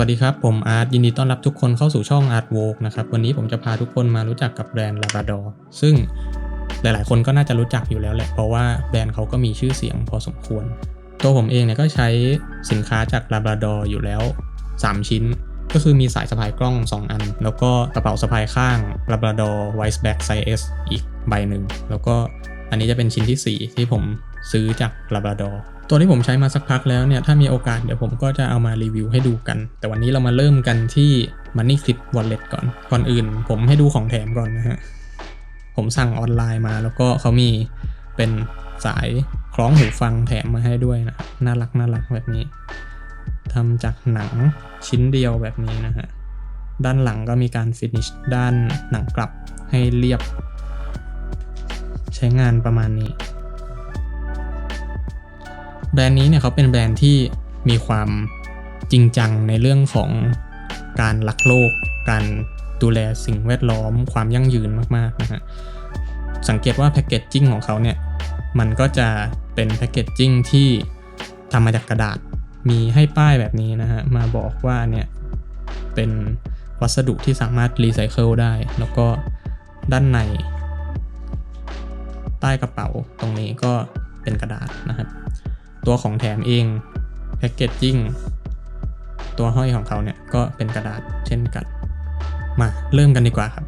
วัสดีครับ ผมอาร์ตยินดีต้อนรับทุกคนเข้าสู่ช่อง Art w o k นะครับ วันนี้ผมจะพาทุกคนมารู้จักกับแบรนด์ Labrador ซึ่งหลายๆ คนก็น่าจะรู้จักอยู่แล้วแหละ เพราะว่าแบรนด์เขาก็มีชื่อเสียงพอสมควร ตัวผมเองเนี่ยก็ใช้สินค้าจาก Labrador อยู่แล้ว 3 ชิ้น ก็คือมีสายสะพายกล้อง 2 อัน แล้วก็กระเป๋าสะพายข้าง Labrador Wise Back Size S อีกใบหนึ่งแล้วก็อันนี้จะเป็นชิ้นที่ 4 ที่ผมซื้อจาก Labrador ตัวที่ผมใช้มาสักพักแล้วเนี่ย ถ้ามีโอกาสเดี๋ยวผมก็จะเอามารีวิวให้ดูกัน แต่วันนี้เรามาเริ่มกันที่ Money Clip Wallet ก่อน ก่อนอื่น ผมให้ดูของแถมก่อนนะฮะ ผมสั่งออนไลน์มาแล้วก็เขามีเป็นสายคล้องหูฟังแถมมาให้ด้วยนะ น่ารักน่ารักแบบนี้ทำจากหนังชิ้นเดียวแบบนี้นะฮะ ด้านหลังก็มีการฟินิชด้านหนังกลับให้เรียบ ใช้งานประมาณนี้ รนด์นี้เนี่ยเขาเป็นแบรนด์ที่มีความจริงจังในเรื่องของการรักโลก การดูแลสิ่งแวดล้อม ความยั่งยืนมากๆนะฮะ สังเกตว่าแพคเกจจิ้งของเขาเนี่ย มันก็จะเป็นแพคเกจจิ้งที่ทำมาจากกระดาษ มีให้ป้ายแบบนี้นะฮะ มาบอกว่าเนี่ย เป็นวัสดุที่สามารถรีไซเคิลได้ แล้วก็ด้านใน ใต้กระเป๋าตรงนี้ก็เป็นกระดาษนะครับ ตัวของแถมเองแพ็กเกจจิ้งตัวห้อยของเขาเนี่ยก็เป็นกระดาษเช่นกัน มาเริ่มกันดีกว่าครับ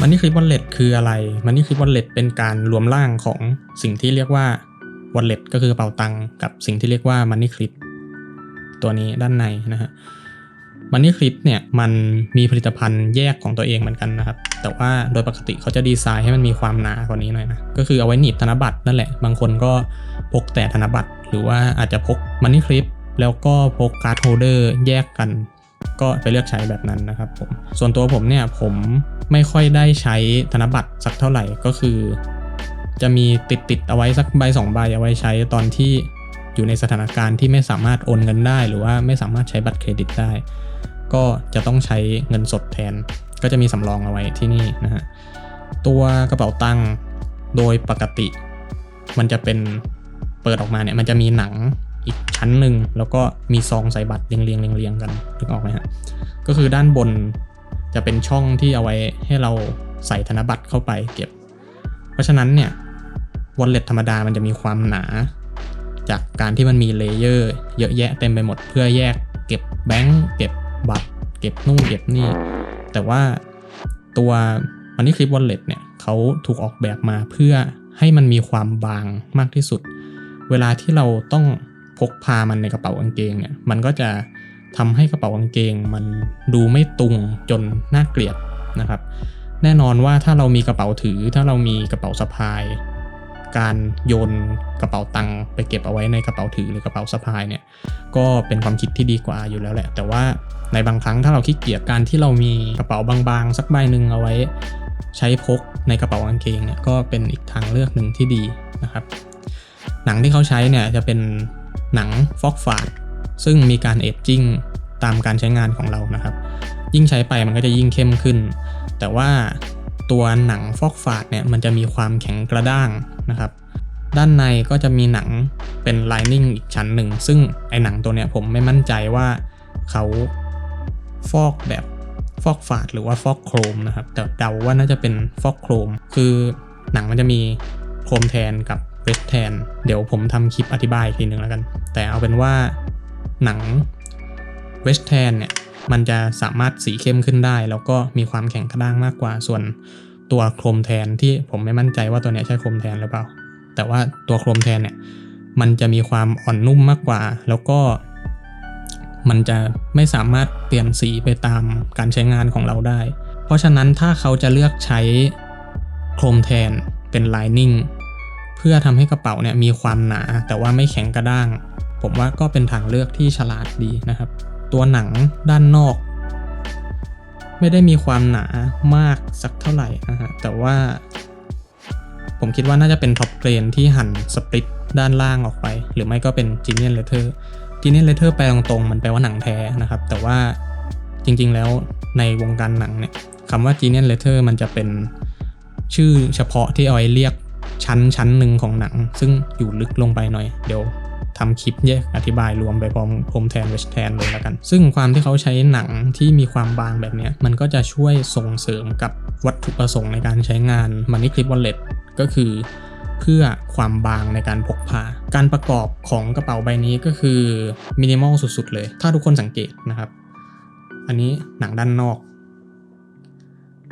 มันนี่คลิปวอลเล็ตคืออะไร มันนี่คลิปวอลเล็ตเป็นการรวมร่างของสิ่งที่เรียกว่าวอลเล็ตก็คือกระเป๋าตังค์กับสิ่งที่เรียกว่ามันนี่คลิปตัวนี้ด้านในนะฮะ มันนี่คลิปเนี่ยมันมีผลิตภัณฑ์แยกของตัวเองเหมือนกันนะครับ แต่ว่าโดยปกติเขาจะดีไซน์ให้มันมีความหนากว่านี้หน่อยนะ ก็คือเอาไว้หนีบธนบัตรนั่นแหละ บางคนก็พกแต่ธนบัตร หรือว่าอาจจะพกมันนี่คลิป แล้วก็พกการ์ดโฮลเดอร์แยกกัน ก็ไปเลือกใช้แบบนั้นนะครับผม ส่วนตัวผมเนี่ยผมไม่ค่อยได้ใช้ธนบัตรสักเท่าไหร่ก็คือ จะมีติดติดเอาไว้สักใบสองใบเอาไว้ใช้ตอนที่ อยู่ในสถานการณ์ที่ไม่สามารถโอนเงินได้ หรือว่าไม่สามารถใช้บัตรเครดิตได้ ก็จะต้องใช้เงินสดแทน ก็จะมีสำรองเอาไว้ที่นี่นะฮะตัวกระเป๋าตังค์โดยปกติ มันจะเป็นเปิดออกมาเนี่ยมันจะมีหนังอีกชั้นหนึ่งแล้วก็มีซองใส่บัตรเรียงเรียงเรียงเรียงกันนึกออกไหมฮะก็คือด้านบนจะเป็นช่องที่เอาไว้ให้เราใส่ธนบัตรเข้าไปเก็บ เพราะฉะนั้นเนี่ยวอลเล็ตธรรมดามันจะมีความหนา จากการที่มันมีเลเยอร์เยอะแยะเต็มไปหมดเพื่อแยกเก็บแบงก์เก็บบัตร เก็บนู่นเก็บนี่ แต่ว่าตัวมันนี่คลิปวอลเล็ตเนี่ยเขาถูกออกแบบมาเพื่อให้มันมีความบางมากที่สุด เวลาที่เราต้องพกพามันในกระเป๋ากางเกงเนี่ยมันก็จะทำให้กระเป๋ากางเกง มันดูไม่ตุงจนน่าเกลียดนะครับ แน่นอนว่าถ้าเรามีกระเป๋าถือถ้าเรามีกระเป๋าสะพาย การโยนกระเป๋าตังค์ไปเก็บเอาไว้ในกระเป๋าถือหรือกระเป๋าสะพายเนี่ยก็เป็นความคิดที่ดีกว่าอยู่แล้วแหละ แต่ว่าในบางครั้งถ้าเราขี้เกียจการที่เรามีกระเป๋าบางๆ สักใบหนึ่งเอาไว้ ใช้พกในกระเป๋ากางเกงเนี่ยก็เป็นอีกทางเลือกหนึ่งที่ดีนะครับ หนังที่เขาใช้เนี่ยจะเป็นหนังฟอกฟาดซึ่งมีการเอจจิ้งตามการใช้งานของเรานะครับ ยิ่งใช้ไปมันก็จะยิ่งเข้มขึ้น แต่ว่า ตัวหนังฟอกฟาดเนี่ยมันจะมีความแข็งกระด้างนะครับ ด้านในก็จะมีหนังเป็นไลนิ่งอีกชั้นหนึ่ง ซึ่งไอหนังตัวเนี้ยผมไม่มั่นใจว่าเขาฟอกแบบฟอกฝาดหรือว่าฟอกโครมนะครับ แต่เดาว่าน่าจะเป็นฟอกโครม คือหนังมันจะมีโครมแทนกับเวสแทน เดี๋ยวผมทำคลิปอธิบายอีกทีหนึ่งแล้วกัน แต่เอาเป็นว่าหนังเวสแทนเนี่ย มันจะสามารถสีเข้มขึ้นได้ แล้วก็มีความแข็งกระด้างมากกว่า ส่วนตัวโครมแทนที่ผมไม่มั่นใจว่าตัวนี้ใช่โครมแทนหรือเปล่า แต่ว่าตัวโครมแทนเนี่ยมันจะมีความอ่อนนุ่มมากกว่า แล้วก็ มันจะไม่สามารถเปลี่ยนสีไปตามการใช้งานของเราได้ เพราะฉะนั้นถ้าเขาจะเลือกใช้โครมแทนเป็นไลนิ่งเพื่อทำให้กระเป๋าเนี่ยมีความหนา แต่ว่าไม่แข็งกระด้าง ผมว่าก็เป็นทางเลือกที่ฉลาดดีนะครับ ตัวหนังด้านนอก ไม่ได้มีความหนามากสักเท่าไหร่นะฮะแต่ว่า ผมคิดว่าน่าจะเป็นท็อปเกรนที่หั่นสปริตด้านล่างออกไป หรือไม่ก็เป็นจีเนียนเลเทอร์จีเนียนเลเทอร์แปลตรงๆมันแปลว่าหนังแท้นะครับ แต่ว่าจริงๆแล้วในวงการหนังเนี่ยคำว่าจีเนียนเลเทอร์มันจะเป็นชื่อเฉพาะที่เอาไว้เรียกชั้นชั้นหนึ่งของหนัง ซึ่งอยู่ลึกลงไปหน่อย เดี๋ยว ทำคลิปแยกอธิบายรวมไปพร้อมพรมแทนเวชแทนเลยแล้วกัน ซึ่งความที่เขาใช้หนังที่มีความบางแบบเนี้ยมันก็จะช่วยส่งเสริมกับวัตถุประสงค์ในการใช้งาน Money Clip Wallet ก็คือเพื่อความบางในการพกพา การประกอบของกระเป๋าใบนี้ก็คือมินิมอลสุดๆเลย ถ้าทุกคนสังเกตนะครับ อันนี้หนังด้านนอก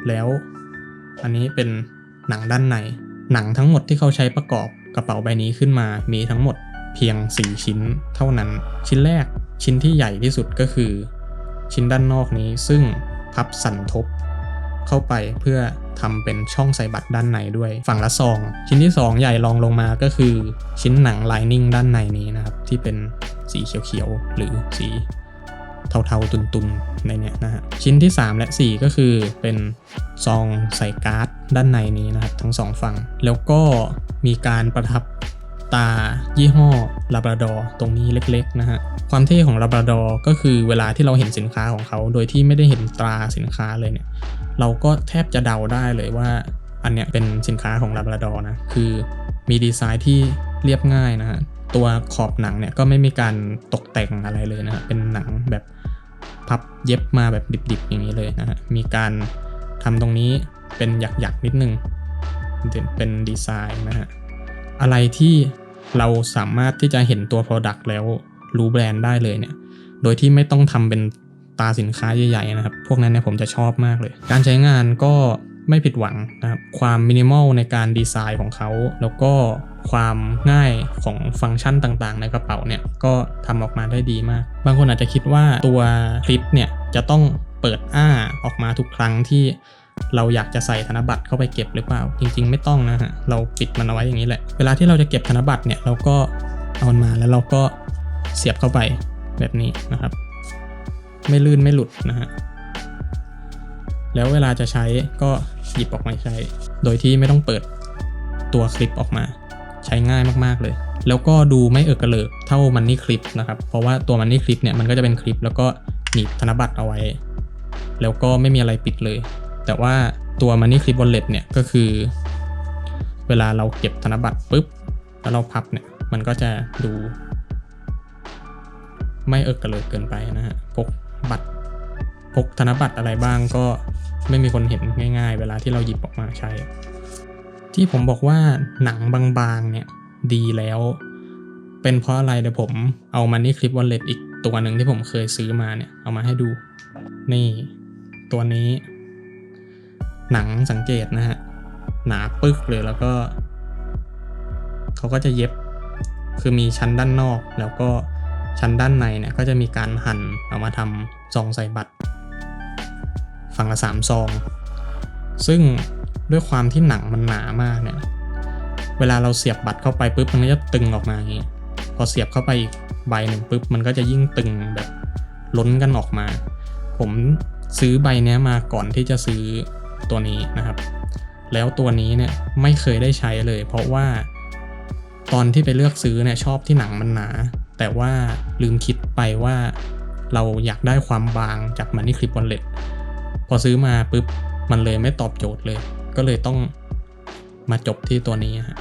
แล้วอันนี้เป็นหนังด้านใน หนังทั้งหมดที่เขาใช้ประกอบกระเป๋าใบนี้ขึ้นมามีทั้งหมด เพียง 4 ชิ้นเท่านั้น ชิ้นแรกชิ้นที่ใหญ่ที่สุดก็คือ ชิ้นด้านนอกนี้ซึ่งพับสันทบ เข้าไปเพื่อทำเป็นช่องใส่บัตรด้านในด้วยฝั่งละซอง ชิ้นที่ 2 ใหญ่รองลงมาก็คือ ชิ้นหนังลายนิ่งด้านในนี้นะครับ ที่เป็นสีเขียวๆหรือสีเทาๆตุนๆในเนี้ยนะฮะชิ้นที่ 3 และ 4 ก็คือเป็นซองใส่การ์ดด้านในนี้นะครับ ทั้งสองฝั่ง แล้วก็มีการประทับ ตา ยี่ห้อลาบราดอตรงนี้เล็กๆนะฮะ ความเท่ของลาบราดอก็คือเวลาที่เราเห็นสินค้าของเขา โดยที่ไม่ได้เห็นตราสินค้าเลยเนี่ย เราก็แทบจะเดาได้เลยว่าอันเนี้ยเป็นสินค้าของลาบราดอ์นะ คือมีดีไซน์ที่เรียบง่ายนะฮะ ตัวขอบหนังเนี่ยก็ไม่มีการตกแต่งอะไรเลยนะฮะ เป็นหนังแบบพับเย็บมาแบบดิบๆอย่างนี้เลยนะฮะ มีการทำตรงนี้เป็นหยักๆนิดนึงเป็นดีไซน์นะฮะ อะไรที่ เราสามารถที่จะเห็นตัว Product แล้วรู้แบรนด์ได้เลยเนี่ย โดยที่ไม่ต้องทำเป็นตาสินค้าใหญ่ๆนะครับ พวกนั้นเนี่ยผมจะชอบมากเลย การใช้งานก็ไม่ผิดหวังนะครับ ความมินิมอลในการดีไซน์ของเขา แล้วก็ความง่ายของฟังก์ชันต่างๆ ในกระเป๋าเนี่ย ก็ทำออกมาได้ดีมาก บางคนอาจจะคิดว่าตัวคลิปเนี่ยจะต้องเปิดอ้าออกมาทุกครั้งที่ เราอยากจะใส่ธนบัตรเข้าไปเก็บหรือเปล่า จริง ๆ ไม่ต้องนะฮะ เราปิดมันเอาไว้อย่างนี้แหละ เวลาที่เราจะเก็บธนบัตรเนี่ยเราก็เอามันมาแล้วเราก็เสียบเข้าไปแบบนี้นะครับ ไม่ลื่นไม่หลุดนะฮะ แล้วเวลาจะใช้ก็หยิบออกมาใช้ โดยที่ไม่ต้องเปิดตัวคลิปออกมา ใช้ง่ายมากๆเลย แล้วก็ดูไม่เอิกกระเลิกเท่ามันนี่คลิปนะครับ เพราะว่าตัวมันนี่คลิปเนี่ยมันก็จะเป็นคลิปแล้วก็หนีบธนบัตรเอาไว้ แล้วก็ไม่มีอะไรปิดเลย แต่ว่าตัวมันนี่คลิปวอลเล็ตเนี่ยก็คือ เวลาเราเก็บธนบัตรปุ๊บ แล้วเราพับเนี่ย มันก็จะดู ไม่เอิกกระเลิกเกินไปนะฮะพกบัตรพกธนบัตรอะไรบ้างก็ไม่มีคนเห็นง่ายๆ เวลาที่เราหยิบออกมาใช้ ที่ผมบอกว่าหนังบางๆเนี่ยดีแล้ว เป็นเพราะอะไรเดี๋ยวผมเอามันนี่คลิปวอลเล็ตอีกตัวหนึ่งที่ผมเคยซื้อมาเนี่ย เอามาให้ดู นี่ตัวนี้ หนังสังเกตนะฮะ หนาปึกเลยแล้วก็ เขาก็จะเย็บ คือมีชั้นด้านนอก แล้วก็ชั้นด้านในเนี่ยก็จะมีการหั่นเอามาทำซองใส่บัตร ฝั่งละสามซอง ซึ่งด้วยความที่หนังมันหนามากเนี่ย เวลาเราเสียบบัตรเข้าไปปุ๊บมันก็จะตึงออกมาอย่างนี้ พอเสียบเข้าไปอีกใบหนึ่งปุ๊บมันก็จะยิ่งตึงแบบล้นกันออกมา ผมซื้อใบเนี้ยมาก่อนที่จะซื้อ ตัวนี้นะครับ แล้วตัวนี้เนี่ยไม่เคยได้ใช้เลย เพราะว่าตอนที่ไปเลือกซื้อเนี่ยชอบที่หนังมันหนา แต่ว่าลืมคิดไปว่าเราอยากได้ความบางจากมันนี่คลิปวอลเล็ตพอซื้อมาปุ๊บมันเลยไม่ตอบโจทย์เลย ก็เลยต้องมาจบที่ตัวนี้ฮะ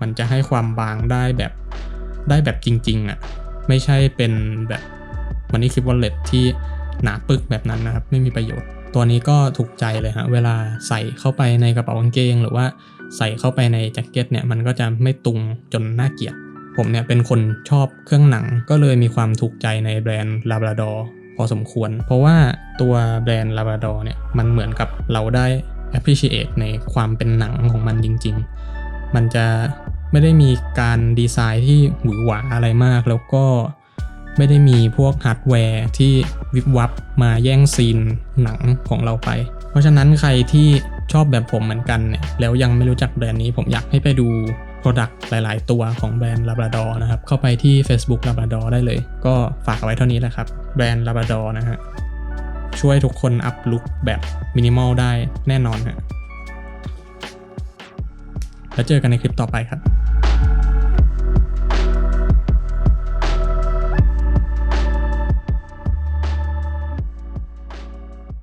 มันจะให้ความบางได้แบบได้แบบจริงๆอะ่ะไม่ใช่เป็นแบบมันนี่คลิปวอลเล็ตที่หนาปึกแบบนั้นนะครับ ไม่มีประโยชน์ ตัวนี้ก็ถูกใจเลยฮะ เวลาใส่เข้าไปในกระเป๋ากางเกง หรือว่าใส่เข้าไปในแจ็คเก็ตเนี่ยมันก็จะไม่ตุงจนน่าเกลียด ผมเนี่ยเป็นคนชอบเครื่องหนังก็เลยมีความถูกใจในแบรนด์ Labrador พอสมควร เพราะว่าตัวแบรนด์ Labrador เนี่ยมันเหมือนกับเราได้ appreciate ในความเป็นหนังของมันจริง ๆ มันจะไม่ได้มีการดีไซน์ที่หวือหวาอะไรมาก แล้วก็ ไม่ได้มีพวกฮาร์ดแวร์ที่วิบวับมาแย่งซีนหนังของเราไป เพราะฉะนั้นใครที่ชอบแบบผมเหมือนกันเนี่ยแล้วยังไม่รู้จักแบรนด์นี้ผมอยากให้ไปดู Product หลาย ๆ ตัวของแบรนด์ Labrador นะครับ เข้าไปที่ Facebook Labrador ได้เลย ก็ฝากเอาไว้เท่านี้แหละครับ แบรนด์ Labrador นะฮะ ช่วยทุกคนอัพลุคแบบมินิมอลได้แน่นอนฮะแล้วเจอกันในคลิปต่อไปครับ